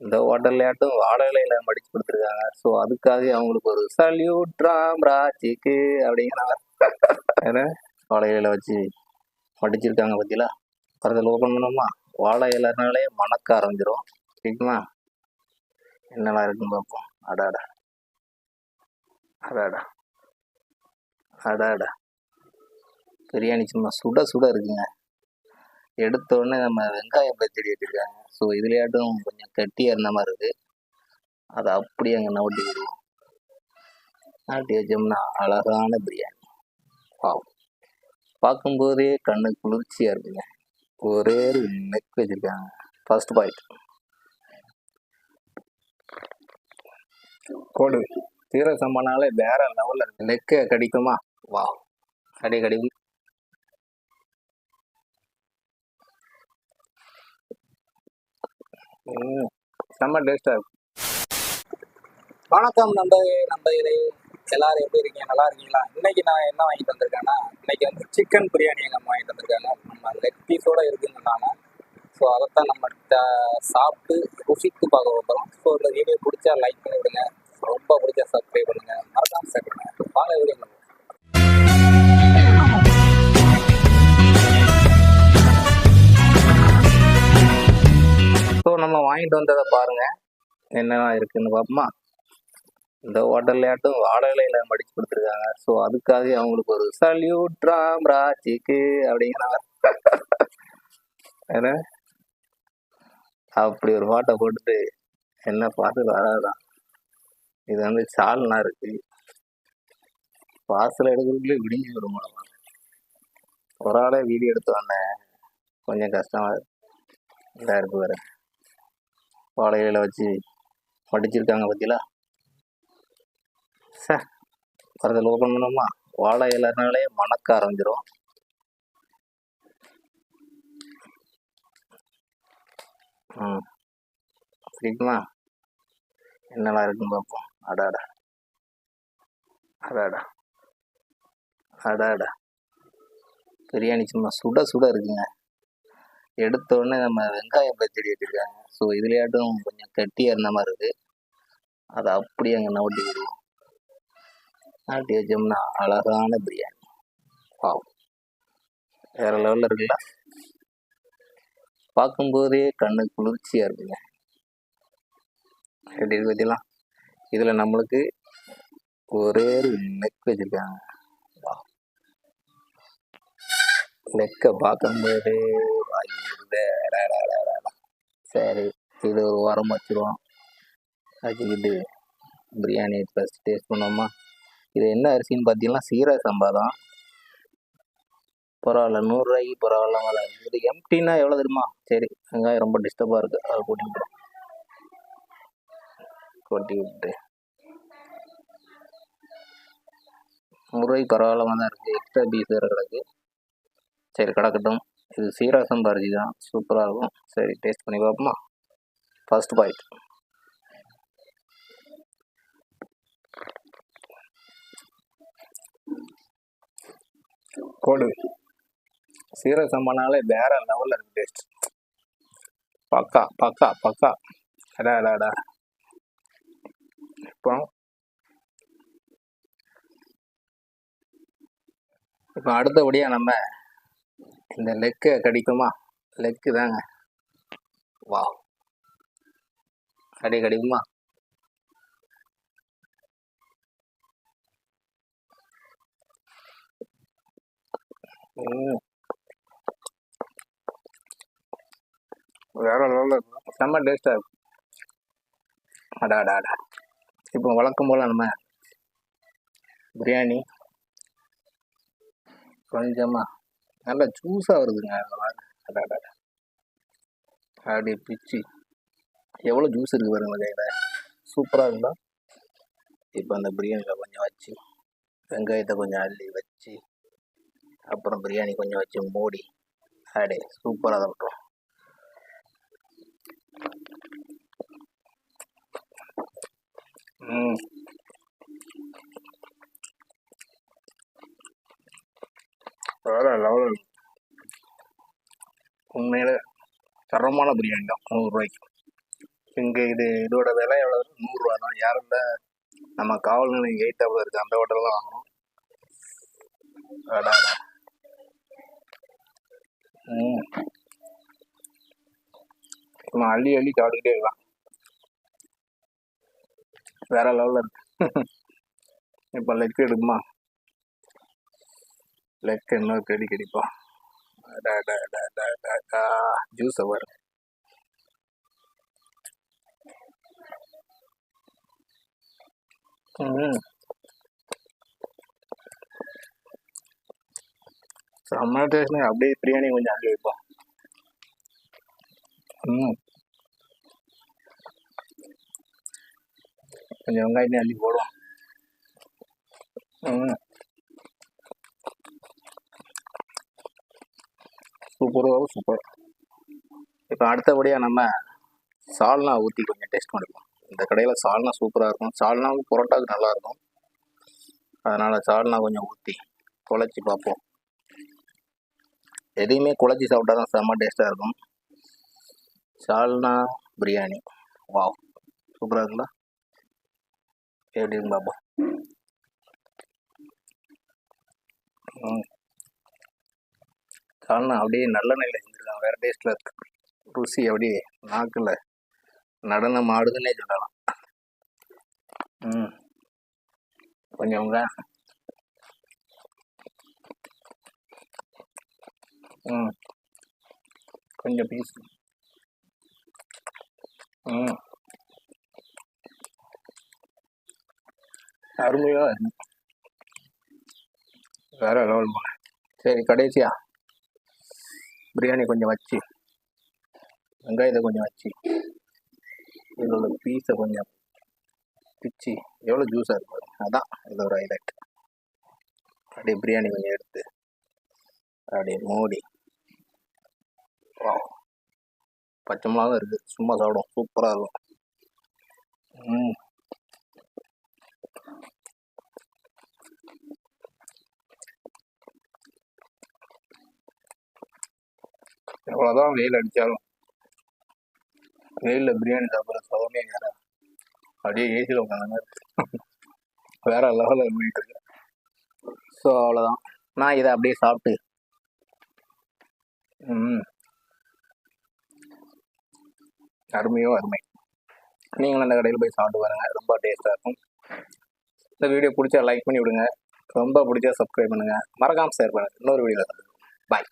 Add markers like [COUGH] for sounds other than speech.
இந்த ஹோட்டல்லையாட்டும் வாழை இலையில மடிச்சு கொடுத்துருக்காங்க. ஸோ அதுக்காக அவங்களுக்கு ஒரு சல்யூட் ராம் ராஜிக்கு அப்படிங்கிற ஏன்னா வாழை இலையில வச்சு மடிச்சிருக்காங்க பத்தியில பரத்தில் ஓப்பன் பண்ணோமா வாழை இலைனாலே மணக்க ஆரம்பிச்சிடும் சரிங்களா என்னெல்லாம் இருக்குன்னு பார்ப்போம். அடாடா அடாடா அடாடா பிரியாணி சும்மா சுட சுட இருக்குங்க. எடுத்த உடனே நம்ம வெங்காயம் பச்சடி வச்சிருக்காங்க. ஸோ இதுலையாட்டும் கொஞ்சம் கட்டியாக இருந்த மாதிரி இருக்கு. அதை அப்படியே அங்கே நவட்டி விடுவோம் நாட்டி வச்சோம்னா அழகான பிரியாணி. பாவம் பார்க்கும்போதே கண்ணு குளிர்ச்சியாக இருக்குங்க. ஒரே ஒரு நெக் வச்சிருக்காங்க. ஃபர்ஸ்ட் பாயிண்ட் கோடு தீர சம்பனாலே வேற லெவலில் இருக்கு நெக்கை கடிக்குமா? வா கடி கடிக்கும். செம்ம டேஸ்டாக இருக்கும் வணக்கம் நண்பர்களே நண்பர்களே. எல்லாரும் எப்படி இருக்கீங்க? நல்லா இருக்கீங்களா? இன்னைக்கு நான் என்ன வாங்கிட்டு வந்திருக்கேன்னா இன்னைக்கு வந்து சிக்கன் பிரியாணி எங்கள் அம்மா வாங்கிட்டு வந்திருக்காங்க. நம்ம லெக் பீஸோட இருக்குன்னு சொன்னாங்க. ஸோ அதைத்தான் நம்ம சாப்பிட்டு ருசித்து பார்க்க போகிறோம் ஸோ இந்த வீடியோ பிடிச்சா லைக் பண்ணி விடுங்க. ரொம்ப பிடிச்சா சப்ஸ்கிரைப் பண்ணுங்க. மறக்காம சப்ஸ்கிரைப் பண்ணுங்க. வாங்க வீடியோ ஸோ நம்ம வாங்கிட்டு வந்ததை பாருங்க. என்னென்ன இருக்குன்னு பார்ப்போமா இந்த ஹோட்டல்லையாட்டும் வாழை மடிச்சு கொடுத்துருக்காங்க. ஸோ அதுக்காக அவங்களுக்கு ஒரு சல்யூட் ராம் ராஜிக்கு அப்படிங்கிறாங்க. அப்படி ஒரு பாட்டை போட்டுட்டு என்ன பாட்டு வராதான். இது வந்து சால்னா இருக்கு. பார்சல் எடுக்கிறதுக்குள்ளே விடிஞ்சு வரும் ஒரு ஆளே வீடியோ எடுத்து வந்தேன். கொஞ்சம் கஷ்டமா இதாக இருக்கு வேறு வாழை இலையில வச்சு படிச்சிருக்காங்க பத்தியில சார் வரதில் ஓப்பன் பண்ணோமா வாழை இலைனாலே மணக்க ஆரம்பிச்சிடும் ம். சரிங்களா என்னெல்லாம் இருக்குன்னு பார்ப்போம். அடாடா அடாடா அடாடா பிரியாணி சும்மா சுட சுட இருக்குங்க. எடுத்த உடனே நம்ம வெங்காயம் பச்சடி வச்சிருக்காங்க. ஸோ இதுலையாட்டும் கொஞ்சம் கட்டியாக இருந்த மாதிரி இருக்கு. அதை அப்படியே அங்கே நவட்டி விடுவோம் நாட்டி வச்சோம்னா அழகான பிரியாணி. பாவம் வேற லெவலில் இருக்குல்ல? பார்க்கும்போதே கண்ணு குளிர்ச்சியாக இருக்குங்க. எப்படி இருக்கு பற்றிலாம் இதில் நம்மளுக்கு ஒரே ஒரு நெக் வச்சுருக்காங்க. நெக்கை பார்க்கும்போதே வாய் சரி இது ஒரு வாரம் வச்சுருவோம். வச்சுக்கிட்டு பிரியாணி ஃபஸ்ட் டேஸ்ட் பண்ணோமா இது என்ன அரிசின்னு பார்த்தீங்கன்னா சீரக சம்பா தான். பரவாயில்ல நூறுரூவாய்க்கு பரவாயில்ல மேலே இது எம்டின்னா எவ்வளோ தெரியுமா? சரி வெங்காயம் ரொம்ப டிஸ்டர்பாக இருக்குது அதை கொட்டி விட்டுரும் கொட்டி விட்டு. நூறுரூவாய்க்கு பரவாயில்லாம தான் இருக்குது எக்ஸ்ட்ரா பீஸ் வேறு கிடக்கு. சரி கிடக்கட்டும். இது சீரக சம்பா தான். சூப்பராக இருக்கும். சரி டேஸ்ட் பண்ணி பார்ப்போமா? ஃபர்ஸ்ட் பாயிண்ட் கோடு. சீரக சம்பானாலே வேற லெவலில் இருக்கு டேஸ்ட் பக்கா பக்கா பக்கா. அடா அடா அடா. இப்போ இப்போ அடுத்தபடியாக நம்ம இந்த லெக்கை கடிக்குமா? லெக்கு தாங்க. வா கடி கடிக்குமா? வேற லெவலில் இருக்கும்? செம்ம டேஸ்ட்டாக இருக்கும் அடா அடா அடா. இப்போ வழக்கம் போல் நம்ம பிரியாணி. கொஞ்சமாக நல்லா ஜூஸாக வருதுங்க அதெல்லாம். அப்படியே பிச்சு எவ்வளோ ஜூஸ் இருக்குது பாருங்க கையில் சூப்பராக இருந்தால் இப்போ அந்த பிரியாணியில் கொஞ்சம் வச்சு வெங்காயத்தை கொஞ்சம் அள்ளி வச்சு அப்புறம் பிரியாணி கொஞ்சம் வச்சு மூடி அப்படியே சூப்பராக தான் ம் வேற லெவல் உண்மையில தரமான பிரியாணி தான். நூறுரூவாய்க்கு இங்கே இது இதோட விலை எவ்வளோ நூறுரூவா தான். யாரும் இல்லை நம்ம காவல் நிலையம் எயிட்டாவில் இருக்குது அந்த ஹோட்டலில் தான் வாங்கணும். அடா ம். நம்ம அள்ளி அள்ளி சாப்பிட்டுக்கிட்டே இருக்கலாம். வேற லெவலில் இருக்கு. [LAUGHS] இப்போ லெக் எடுக்குமா? லெக் இன்னொரு கடி கடிப்பா ஜூஸ் அவர் செம்ம டேஸ்ட்ங்க அப்படியே பிரியாணி கொஞ்சம் அள்ளி வைப்போம். ம். கொஞ்சம் வெங்காயத்தையும் அள்ளி போடுவோம். ம். சூப்பராக சூப்பர். இப்போ அடுத்தபடியாக நம்ம சால்னா ஊற்றி கொஞ்சம் டேஸ்ட் பண்ணிப்போம். இந்த கடையில் சால்னா சூப்பராக இருக்கும். சால்னாவும் புரோட்டாவுக்கு நல்லாயிருக்கும் அதனால் சால்னா கொஞ்சம் ஊற்றி குழச்சி பார்ப்போம். எதையுமே குழச்சி சாப்பிட்டா தான் செம்ம டேஸ்ட்டாக இருக்கும். சால்னா பிரியாணி. வாவ். சூப்பராக இருக்குங்களா எப்படி இருக்கு ம். சால்னா அப்படியே நல்ல நெல்லை செஞ்சுருக்காங்க. வேறு டேஸ்ட்டில் இருக்கு. ருசி அப்படியே நாக்கில் நடனம் ஆடுதுன்னே சொல்லலாம். ம். கொஞ்சம் ம். கொஞ்சம் பீஸ் ம். அருமையாக வேற லெவல் போல. சரி கடைசியா. பிரியாணி கொஞ்சம் வச்சு. வெங்காயத்தை கொஞ்சம் வச்சு. இதோட பீஸை கொஞ்சம் பிச்சு எவ்வளோ ஜூஸாக இருக்கும்? அதான் இது ஒரு ஹைலைட் அப்படியே பிரியாணி கொஞ்சம் எடுத்து அப்படியே மூடி. பச்சை மிளகாவும் இருக்குது சும்மா சாப்பிடும் சூப்பராக இருக்கும். எவ்வளோதான் வெயில் அடித்தாலும் வெயிலில் பிரியாணி சாப்பிட்ற சவுண்டே வேற. அப்படியே ஏசியில் உட்காந்த வேற லெவலில் போயிட்டு இருக்கு. ஸோ அவ்வளோதான் நான் இதை அப்படியே சாப்பிட்டு. ம் அருமையோ அருமை. நீங்களும் அந்த கடையில் போய் சாப்பிட்டு பாருங்க. ரொம்ப டேஸ்ட்டாக இருக்கும். இந்த வீடியோ பிடிச்சா லைக் பண்ணி விடுங்க. ரொம்ப பிடிச்சா சப்ஸ்கிரைப் பண்ணுங்கள் மறக்காமல் ஷேர் பண்ணுங்கள் இன்னொரு வீடியோவில் பாய்